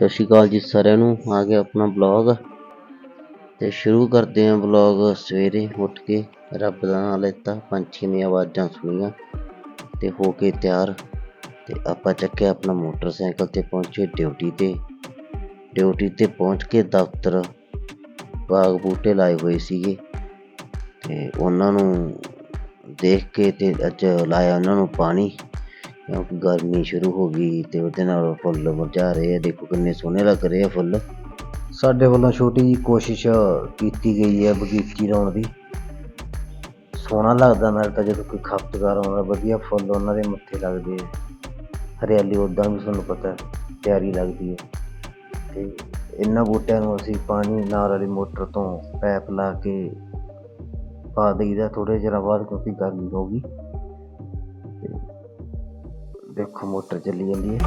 ਸਤਿ ਸ਼੍ਰੀ ਅਕਾਲ ਜੀ ਸਾਰਿਆਂ ਨੂੰ। ਆ ਗਿਆ ਆਪਣਾ ਬਲੌਗ ਤੇ ਸ਼ੁਰੂ ਕਰਦੇ ਹਾਂ ਬਲੌਗ ਸਵੇਰੇ ਉੱਠ ਕੇ। ਰੱਬ ਦਾ ਨਾਮ ਲੈਤਾ ਪੰਛੀ ਦੀਆਂ ਆਵਾਜ਼ਾਂ ਸੁਣੀਆਂ ਤੇ ਹੋ ਕੇ ਤਿਆਰ। ਤੇ ਆਪਾਂ ਚੱਕਿਆ ਆਪਣਾ ਮੋਟਰਸਾਈਕਲ ਤੇ ਪਹੁੰਚੇ ਡਿਊਟੀ ਤੇ। ਡਿਊਟੀ ਤੇ ਪਹੁੰਚ ਕੇ ਦਫ਼ਤਰ ਬਾਗ ਬੂਟੇ ਲਾਏ ਹੋਏ ਸੀਗੇ। ਤੇ ਉਹਨਾਂ ਨੂੰ ਦੇਖ ਕੇ ਤੇ ਅੱਜ ਲਾਇਆ ਉਹਨਾਂ ਨੂੰ ਪਾਣੀ। ਗਰਮੀ ਸ਼ੁਰੂ ਹੋ ਗਈ ਤੇ ਉਹਦੇ ਨਾਲ ਫੁੱਲ ਮੁਰਝਾ ਰਹੇ ਆ। ਦੇਖੋ ਕਿੰਨੇ ਸੋਹਣੇ ਲੱਗ ਰਹੇ ਆ ਫੁੱਲ। ਸਾਡੇ ਵੱਲੋਂ ਛੋਟੀ ਜੀ ਕੋਸ਼ਿਸ਼ ਕੀਤੀ ਗਈ ਹੈ ਬਗੀਚੀ ਲਾਉਣ ਦੀ। ਸੋਹਣਾ ਲੱਗਦਾ ਨਾਲ ਤਾਂ ਜਦੋਂ ਕੋਈ ਖਪਤਕਾਰ ਆਉਂਦਾ ਵਧੀਆ ਫੁੱਲ ਉਹਨਾਂ ਦੇ ਮੱਥੇ ਲੱਗਦੇ ਆ। ਹਰਿਆਲੀ ਉਦਾਂ ਵੀ ਤੁਹਾਨੂੰ ਪਤਾ ਪਿਆਰੀ ਲੱਗਦੀ ਹੈ। ਤੇ ਇਹਨਾਂ ਬੂਟਿਆਂ ਨੂੰ ਅਸੀਂ ਪਾਣੀ ਨਾਲ ਵਾਲੀ ਮੋਟਰ ਤੋਂ ਪੈਪ ਲਾ ਕੇ ਪਾ ਦਈਦਾ ਥੋੜੇ ਚਿਰਾਂ ਬਾਅਦ ਕਿਉਂਕਿ ਗਰਮੀ ਹੋ ਗਈ। ਦੇਖੋ ਮੋਟਰ ਚੱਲੀ ਜਾਂਦੀ ਹੈ।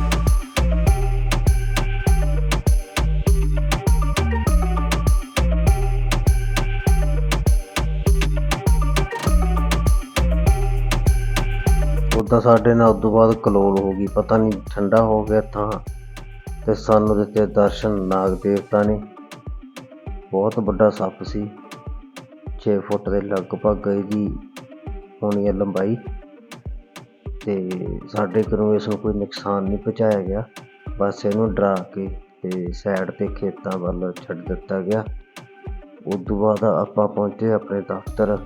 ਉਦਾਂ ਸਾਡੇ ਨਾਲ ਉਦੋਂ ਬਾਅਦ ਕਲੋਲ ਹੋ ਗਈ, ਪਤਾ ਨਹੀਂ ਠੰਡਾ ਹੋ ਗਿਆ ਤਾਂ। ਤੇ ਸਾਨੂੰ ਦਿੱਤੇ ਦਰਸ਼ਨ ਨਾਗ ਦੇਵਤਾ ਨੇ। ਬਹੁਤ ਵੱਡਾ ਸੱਪ ਸੀ। 6 ਫੁੱਟ ਦੇ ਲਗਭਗ ਇਹਦੀ ਹੋਣੀ ਹੈ ਲੰਬਾਈ। ਤੇ ਸਾਡੇ ਘਰੋਂ ਇਸ ਨੂੰ ਕੋਈ ਨੁਕਸਾਨ ਨਹੀਂ ਪਹੁੰਚਾਇਆ ਗਿਆ। ਬਸ ਇਹਨੂੰ ਡਰਾ ਕੇ ਤੇ ਸਾਈਡ ਤੇ ਖੇਤਾਂ ਵੱਲ ਛੱਡ ਦਿੱਤਾ ਗਿਆ। ਉਸ ਤੋਂ ਬਾਅਦ ਆਪਾਂ ਪਹੁੰਚੇ ਆਪਣੇ ਦਫ਼ਤਰ।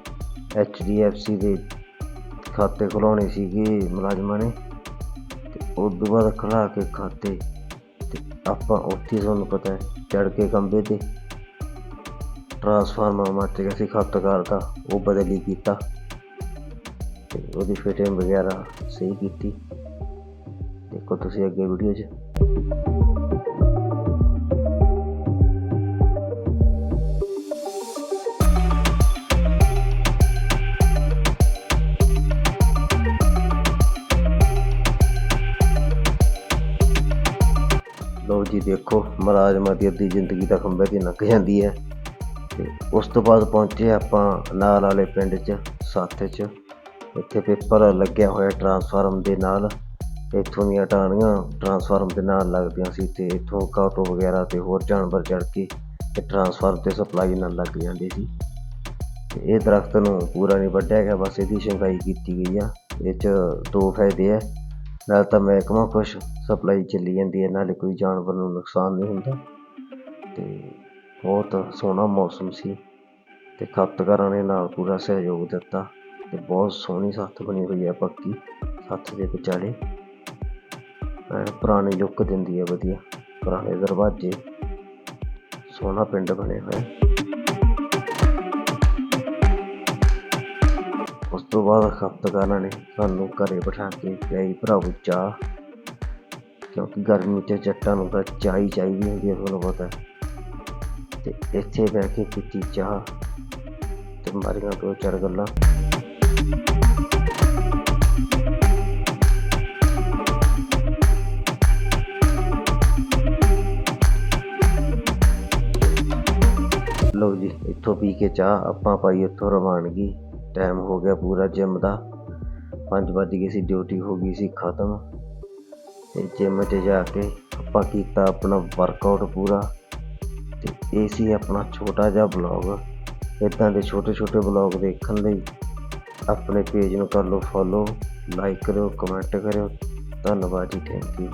HDFC ਦੇ ਖਾਤੇ ਖੁਲਾਉਣੇ ਸੀਗੇ ਮੁਲਾਜ਼ਮਾਂ ਨੇ। ਤੇ ਉਸ ਤੋਂ ਬਾਅਦ ਖੁਲਾ ਕੇ ਖਾਤੇ ਤੇ ਆਪਾਂ ਉੱਥੇ ਤੁਹਾਨੂੰ ਪਤਾ ਹੈ ਚੜ ਕੇ ਕੰਬੇ ਤੇ ਟਰਾਂਸਫਾਰਮਰ ਮੱਚ ਗਿਆ ਸੀ, ਖਪਤਕਾਰ ਦਾ, ਉਹ ਬਦਲੀ ਕੀਤਾ। ਤੇ ਉਹਦੀ ਫਿਟਿੰਗ ਵਗੈਰਾ ਸਹੀ ਕੀਤੀ। ਦੇਖੋ ਤੁਸੀਂ ਅੱਗੇ ਵੀਡੀਓ 'ਚ। ਲਓ ਜੀ ਦੇਖੋ, ਮੁਲਾਜ਼ਮਾਂ ਦੀ ਅੱਧੀ ਜ਼ਿੰਦਗੀ ਦਾ ਖੰਭੇ ਤੇ ਨੱਕ ਜਾਂਦੀ ਹੈ। ਤੇ ਉਸ ਤੋਂ ਬਾਅਦ ਪਹੁੰਚੇ ਆਪਾਂ ਨਾਲ ਵਾਲੇ ਪਿੰਡ 'ਚ ਸੱਤ 'ਚ। ਇੱਥੇ ਪੇਪਰ ਲੱਗਿਆ ਹੋਇਆ ਟਰਾਂਸਫਾਰਮ ਦੇ ਨਾਲ। ਇੱਥੋਂ ਦੀਆਂ ਟਾਹਣੀਆਂ ਟਰਾਂਸਫਾਰਮ ਦੇ ਨਾਲ ਲੱਗਦੀਆਂ ਸੀ ਤੇ ਇੱਥੋਂ ਕਾਟੋ ਵਗੈਰਾ ਤੇ ਹੋਰ ਜਾਨਵਰ ਚੜ ਕੇ ਤੇ ਟਰਾਂਸਫਾਰਮ ਤੇ ਸਪਲਾਈ ਨਾਲ ਲੱਗ ਜਾਂਦੇ ਸੀ। ਤੇ ਇਹ ਦਰਖਤ ਨੂੰ ਪੂਰਾ ਨਹੀਂ ਵੱਢਿਆ ਗਿਆ, ਬਸ ਇਹਦੀ ਛੰਗਾਈ ਕੀਤੀ ਗਈ ਆ। ਇਹ 'ਚ ਦੋ ਫਾਇਦੇ ਆ। ਨਾਲ ਤਾਂ ਮਹਿਕਮਾ ਕੁਛ ਸਪਲਾਈ ਚੱਲੀ ਜਾਂਦੀ ਹੈ ਨਾਲੇ ਕੋਈ ਜਾਨਵਰ ਨੂੰ ਨੁਕਸਾਨ ਨਹੀਂ ਹੁੰਦਾ। ਤੇ ਬਹੁਤ ਸੋਹਣਾ ਮੌਸਮ ਸੀ ਤੇ ਖਪਤਕਾਰਾਂ ਨੇ ਨਾਲ ਪੂਰਾ ਸਹਿਯੋਗ ਦਿੱਤਾ। ਤੇ ਬਹੁਤ ਸੋਹਣੀ ਸੱਥ ਬਣੀ ਹੋਈ ਹੈ ਪੱਕੀ ਸੱਥ ਦੇ ਵਿਚਾਲੇ। ਐਨ ਪੁਰਾਣੀ ਲੁੱਕ ਦਿੰਦੀ ਹੈ ਵਧੀਆ, ਪੁਰਾਣੇ ਦਰਵਾਜ਼ੇ, ਸੋਹਣਾ ਪਿੰਡ ਬਣਿਆ ਹੋਇਆ। ਉਸ ਤੋਂ ਬਾਅਦ ਖਪਤਕਾਰਾਂ ਨੇ ਸਾਨੂੰ ਘਰੇ ਬਿਠਾ ਕੇ ਪਿਆਈ ਭਰਾਵੋ ਚਾਹ, ਕਿਉਂਕਿ ਗਰਮੀ 'ਚ ਜੱਟਾਂ ਨੂੰ ਤਾਂ ਚਾਹ ਹੀ ਚਾਹੀਦੀ ਹੁੰਦੀ ਹੈ ਤੁਹਾਨੂੰ ਪਤਾ ਹੈ। ਤੇ ਇੱਥੇ ਬਹਿ ਕੇ ਪੀਤੀ ਚਾਹ ਤੇ ਮਾਰੀਆਂ ਦੋ ਚਾਰ ਗੱਲਾਂ। ਲਓ ਜੀ, ਇੱਥੋਂ ਪੀ ਕੇ ਚਾਹ ਆਪਾਂ ਪਾਈ ਉੱਥੋਂ ਰਵਾਨਗੀ। ਟਾਈਮ ਹੋ ਗਿਆ ਪੂਰਾ ਜਿਮ ਦਾ। 5 ਵੱਜ ਗਏ ਸੀ ਡਿਊਟੀ ਹੋ ਗਈ ਸੀ, ਖਤਮ। ਤੇ ਜਿਮ 'ਚ ਜਾ ਕੇ ਆਪਾਂ ਕੀਤਾ ਆਪਣਾ ਵਰਕਆਊਟ ਪੂਰਾ। ਤੇ ਇਹ ਸੀ ਆਪਣਾ ਛੋਟਾ ਜਿਹਾ ਬਲੌਗ ਇਦਾਂ ਦੇ ਛੋਟੇ ਛੋਟੇ ਬਲੌਗ ਦੇਖਣ ਲਈ ਆਪਣੇ ਪੇਜ ਨੂੰ ਕਰ ਲਓ ਫੋਲੋ ਲਾਈਕ ਕਰਿਓ ਕਮੈਂਟ ਕਰਿਓ। ਧੰਨਵਾਦ ਜੀ ਥੈਂਕ ਯੂ